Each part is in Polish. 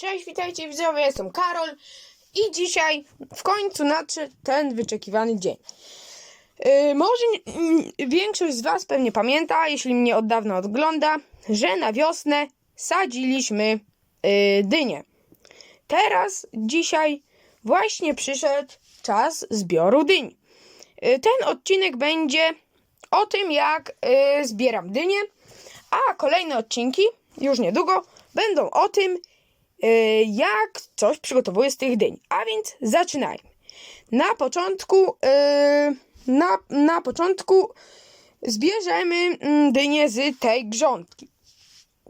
Cześć, witajcie widzowie, jestem Karol i dzisiaj w końcu nadszedł ten wyczekiwany dzień. Yy, może mm, większość z Was pewnie pamięta, jeśli mnie od dawna ogląda, że na wiosnę sadziliśmy yy, dynię. Teraz, dzisiaj właśnie przyszedł czas zbioru dyń. Yy, ten odcinek będzie o tym, jak yy, zbieram dynię, a kolejne odcinki, już niedługo, będą o tym, jak coś przygotowuję z tych dyń. A więc zaczynajmy. Na początku, y, na, na początku zbierzemy mm, dynie z tej grządki.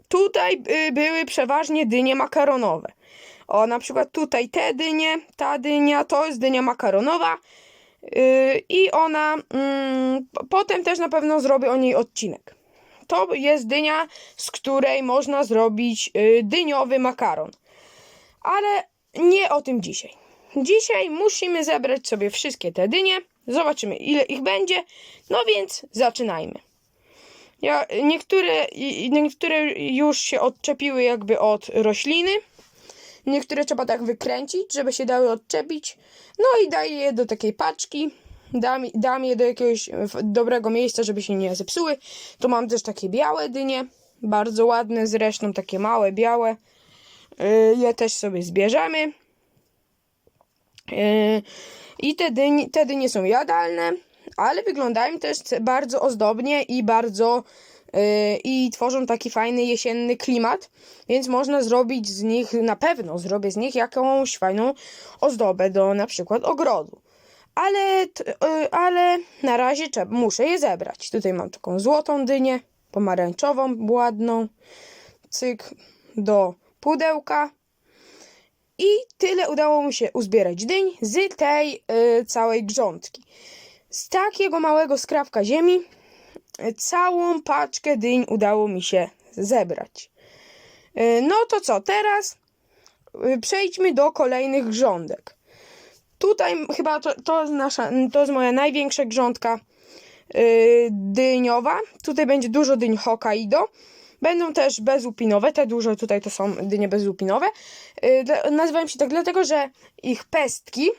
Tutaj y, były przeważnie dynie makaronowe. O, na przykład tutaj te dynie, ta dynia to jest dynia makaronowa. y, I ona, mm, potem też na pewno zrobię o niej odcinek. To jest dynia, z której można zrobić y, dyniowy makaron. Ale nie o tym dzisiaj. Dzisiaj musimy zebrać sobie wszystkie te dynie. Zobaczymy, ile ich będzie. No więc zaczynajmy. Ja, niektóre, niektóre już się odczepiły jakby od rośliny. Niektóre trzeba tak wykręcić, żeby się dały odczepić. No i daję je do takiej paczki. Dam, dam je do jakiegoś dobrego miejsca, żeby się nie zepsuły. Tu mam też takie białe dynie. Bardzo ładne zresztą, takie małe, białe. Yy, je też sobie zbierzemy. Yy, I te dynie, te dynie są jadalne, ale wyglądają też bardzo ozdobnie i bardzo yy, i tworzą taki fajny jesienny klimat, więc można zrobić z nich, na pewno zrobię z nich jakąś fajną ozdobę do na przykład ogrodu. Ale, ale na razie trzeba, muszę je zebrać. Tutaj mam taką złotą dynię, pomarańczową, ładną, cyk do pudełka. I tyle udało mi się uzbierać dyń z tej y, całej grządki. Z takiego małego skrawka ziemi y, całą paczkę dyń udało mi się zebrać. Y, no to co, teraz y, przejdźmy do kolejnych grządek. Tutaj chyba to, to, jest nasza, to jest moja największa grządka y, dyniowa. Tutaj będzie dużo dyń Hokkaido. Będą też bezłupinowe, te duże tutaj to są dynie bezłupinowe. Dla- nazywają się tak dlatego, że ich pestki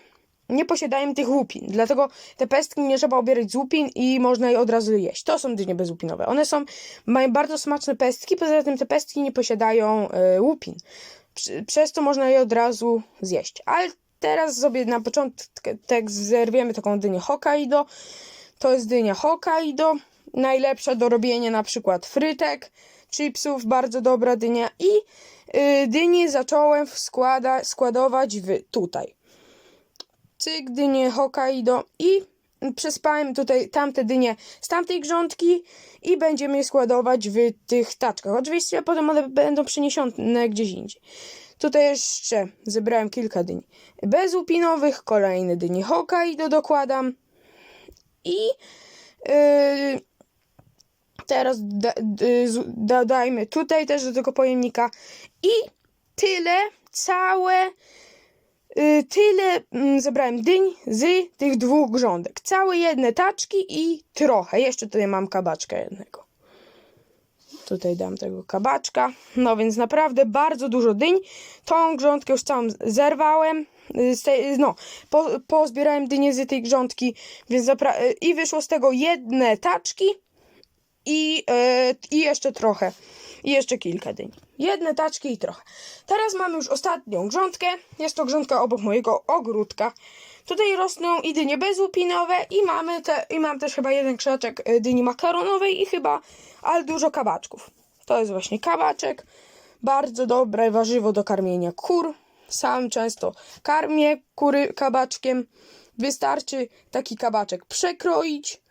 nie posiadają tych łupin. Dlatego te pestki nie trzeba obierać z łupin i można je od razu jeść. To są dynie bezłupinowe. One są, mają bardzo smaczne pestki, poza tym te pestki nie posiadają yy, łupin. Przez to można je od razu zjeść. Ale teraz sobie na początek zerwiemy taką dynię Hokkaido. To jest dynia Hokkaido. Najlepsza do robienia na przykład frytek, chipsów, bardzo dobra dynia. I yy, zacząłem składa, składować w, tutaj. Cyk, dynię Hokkaido i przespałem tutaj tamte dynie z tamtej grządki i będziemy je składować w tych taczkach. Oczywiście potem one będą przeniesione gdzieś indziej. Tutaj jeszcze zebrałem kilka dyń bezłupinowych, kolejne dynie Hokkaido dokładam i yy, teraz dodajmy tutaj też do tego pojemnika i tyle, całe y, tyle mm, zebrałem dyń z tych dwóch grządek. Całe jedne taczki i trochę. Jeszcze tutaj mam kabaczka jednego. Tutaj dam tego kabaczka. No więc naprawdę bardzo dużo dyń. Tą grządkę już całą zerwałem. Y, no, po, pozbierałem dynie z tej grządki, więc y, i wyszło z tego jedne taczki i, e, i jeszcze trochę. I jeszcze kilka dyń. Jedne taczki i trochę. Teraz mamy już ostatnią grządkę. Jest to grządka obok mojego ogródka. Tutaj rosną i dynie bezłupinowe i mamy te, i mam też chyba jeden krzaczek e, dyni makaronowej i chyba, ale dużo kabaczków. To jest właśnie kabaczek. Bardzo dobre warzywo do karmienia kur. Sam często karmię kury kabaczkiem. Wystarczy taki kabaczek przekroić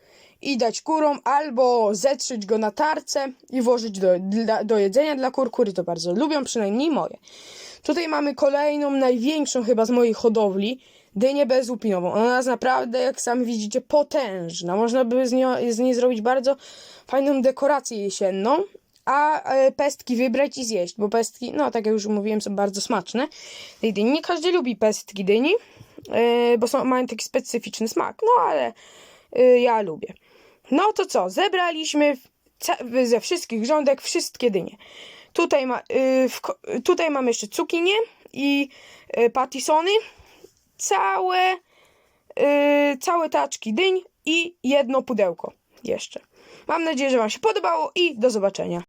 i dać kurom, albo zetrzyć go na tarce i włożyć do, do jedzenia dla kur. Kury to bardzo lubią, przynajmniej moje. Tutaj mamy kolejną, największą chyba z mojej hodowli, dynię bezłupinową. Ona jest naprawdę, jak sami widzicie, potężna. Można by z, nią, z niej zrobić bardzo fajną dekorację jesienną, a e, pestki wybrać i zjeść, bo pestki, no tak jak już mówiłem, są bardzo smaczne. Tej dyni. Nie każdy lubi pestki dyni, e, bo są, mają taki specyficzny smak, no ale e, ja lubię. No to co, zebraliśmy ze wszystkich rządek wszystkie dynie. Tutaj, ma, y, w, tutaj mam jeszcze cukinie i y, patisony. Całe, y, całe taczki dyń i jedno pudełko jeszcze. Mam nadzieję, że Wam się podobało i do zobaczenia.